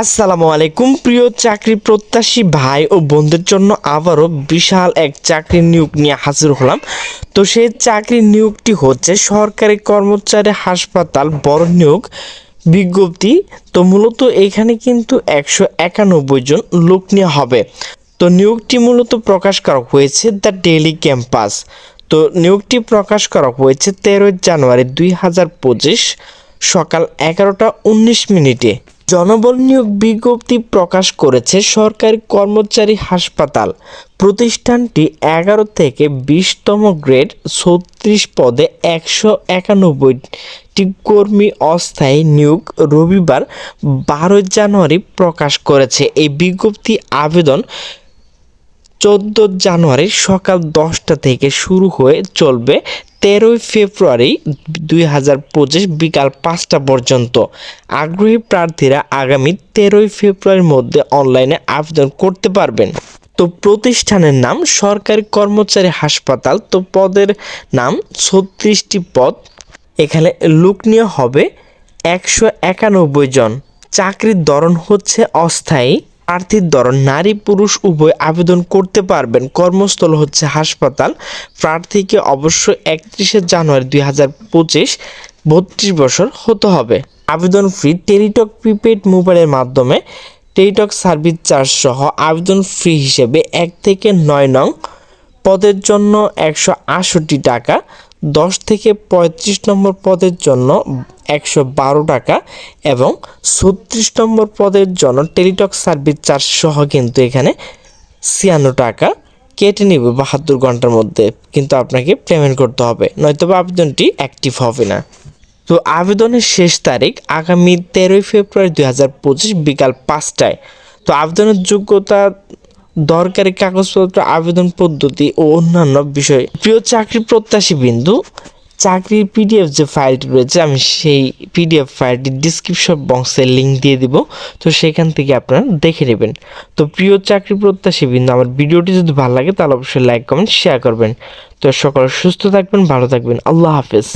আসসালামু আলাইকুম, প্রিয় চাকরি প্রত্যাশী ভাই ও বোনদের জন্য আবারও বিশাল এক চাকরি নিয়োগ নিয়ে হাজির হলাম। তো সেই চাকরি নিয়োগটি হচ্ছে সরকারি কর্মচারী হাসপাতাল বড় নিয়োগ বিজ্ঞপ্তি। তো মূলত এখানে কিন্তু একশো একানব্বই জন লোক নেওয়া হবে। তো নিয়োগটি মূলত প্রকাশ করা হয়েছে দ্য ডেইলি ক্যাম্পাস। তো নিয়োগটি প্রকাশ করা হয়েছে তেরোই জানুয়ারি দুই হাজার পঁচিশ সকাল এগারোটা উনিশ মিনিটে। জনবল নিয়োগ বিজ্ঞপ্তি প্রকাশ করেছে সরকারি কর্মচারী হাসপাতাল। প্রতিষ্ঠানটি এগারো থেকে বিশতম গ্রেড, ছত্রিশ পদে একশো একানব্বইটি কর্মী অস্থায়ী নিয়োগ রবিবার বারোই জানুয়ারি প্রকাশ করেছে। এই বিজ্ঞপ্তি আবেদন চোদ্দ জানুয়ারি সকাল দশটা থেকে শুরু হয়ে চলবে। তেরোই ফেব্রুয়ারি দুই হাজার পঁচিশ বিকাল পাঁচটা পর্যন্ত। আগ্রহী প্রার্থীরা আগামী তেরোই ফেব্রুয়ারির মধ্যে অনলাইনে আবেদন করতে পারবেন। তো প্রতিষ্ঠানের নাম, সরকারি কর্মচারী হাসপাতাল, তো পদের নাম ছত্রিশটি পদ। এখানে লোক নিয়ে হবে একশো একানব্বই জন। চাকরির ধরন হচ্ছে অস্থায়ী। প্রার্থীর ধরন, নারী, পুরুষ, উভয় আবেদন করতে পারবেন। কর্মস্থল হচ্ছে হাসপাতাল। প্রার্থীকে অবশ্য একত্রিশে জানুয়ারি দুই হাজার পঁচিশ বত্রিশ বছর হতে হবে। আবেদন ফ্রি টেলিটক প্রিপেড মোবাইলের মাধ্যমে টেলিটক সার্ভিস চার্জ সহ আবেদন ফ্রি হিসেবে এক থেকে নয় নং পদের জন্য একশো আটষট্টি টাকা দশ থেকে পঁয়ত্রিশ নম্বর পদের জন্য একশো বারো টাকা এবং ছত্রিশ নম্বর পদের জন্য টেলিটক সার্ভিস চার্জ সহ কিন্তু এখানে ছিয়ান্ন টাকা কেটে নেবে বাহাত্তর ঘণ্টার মধ্যে। কিন্তু আপনাকে পেমেন্ট করতে হবে নয়তো আবেদনটি অ্যাক্টিভ হবে না। তো আবেদনের শেষ তারিখ আগামী তেরোই ফেব্রুয়ারি দুই হাজার পঁচিশ বিকাল পাঁচটায়। তো আবেদনের যোগ্যতা দরকারি কাগজপত্র, আবেদন পদ্ধতি ও অন্যান্য বিষয়। প্রিয় চাকরি প্রত্যাশী বিন্দু, চাকরির পিডিএফ যে ফাইলটি রয়েছে, আমি সেই পিডিএফ ফাইলটি ডিসক্রিপশন বক্সে লিঙ্ক দিয়ে দিব। তো সেখান থেকে আপনারা দেখে নেবেন। তো প্রিয় চাকরি প্রত্যাশী বিন্দু, আমার ভিডিওটি যদি ভালো লাগে, তাহলে অবশ্যই লাইক কমেন্ট শেয়ার করবেন। তো সকলে সুস্থ থাকবেন, ভালো থাকবেন। আল্লাহ হাফেজ।